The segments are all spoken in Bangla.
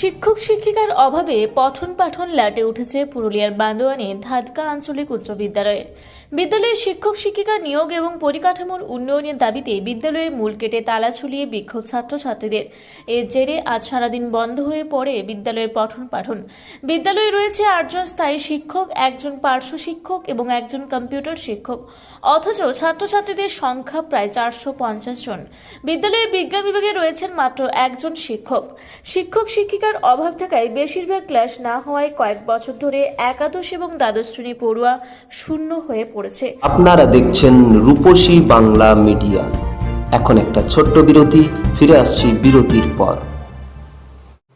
শিক্ষক শিক্ষিকার অভাবে পঠন পাঠন লাটে উঠেছে পুরুলিয়ার বান্দোয়ানে ধাদকা আঞ্চলিক উচ্চ বিদ্যালয়ে বিদ্যালয়ের শিক্ষক শিক্ষিকা নিয়োগ এবং পরিকাঠামোর উন্নয়নের দাবিতে বিদ্যালয়ের মূল কেটে তালা ঝুলিয়ে বিক্ষোভ ছাত্রছাত্রীদের। এর জেরে আজ সারাদিন বন্ধ হয়ে পড়ে বিদ্যালয়ের পঠন পাঠন। বিদ্যালয়ে রয়েছে আটজন স্থায়ী শিক্ষক, একজন পার্শ্ব শিক্ষক এবং একজন কম্পিউটার শিক্ষক। অথচ ছাত্রছাত্রীদের সংখ্যা প্রায় চারশো পঞ্চাশ জন। বিদ্যালয়ের বিজ্ঞান বিভাগে রয়েছেন মাত্র একজন শিক্ষক শিক্ষক শিক্ষিকার অভাব থাকায় বেশিরভাগ ক্লাস না হওয়ায় কয়েক বছর ধরে একাদশ এবং দ্বাদশ শ্রেণি পড়ুয়া শূন্য হয়ে পড়েছে। আপনারা দেখছেন রূপসী বাংলা মিডিয়া। এখন একটা ছোট্ট বিরতি, ফিরে আসছি বিরতির পর।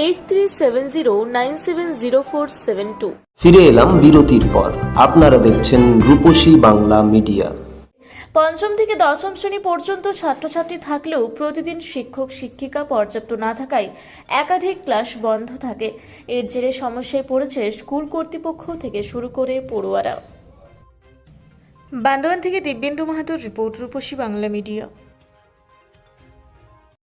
eight three seven zero nine seven zero four seven two ফিরে এলাম বিরতির পর। আপনারা দেখছেন রূপসী বাংলা মিডিয়া। পঞ্চম থেকে দশম শ্রেণি পর্যন্ত ছাত্রছাত্রী থাকলেও প্রতিদিন শিক্ষক শিক্ষিকা পর্যাপ্ত না থাকায় একাধিক ক্লাস বন্ধ থাকে। এর জেরে সমস্যায় পড়েছে স্কুল কর্তৃপক্ষ থেকে শুরু করে পড়ুয়ারা বান্দোয়ান থেকে দিব্যেন্দু মাহাতোর রিপোর্ট রূপসী বাংলা মিডিয়া।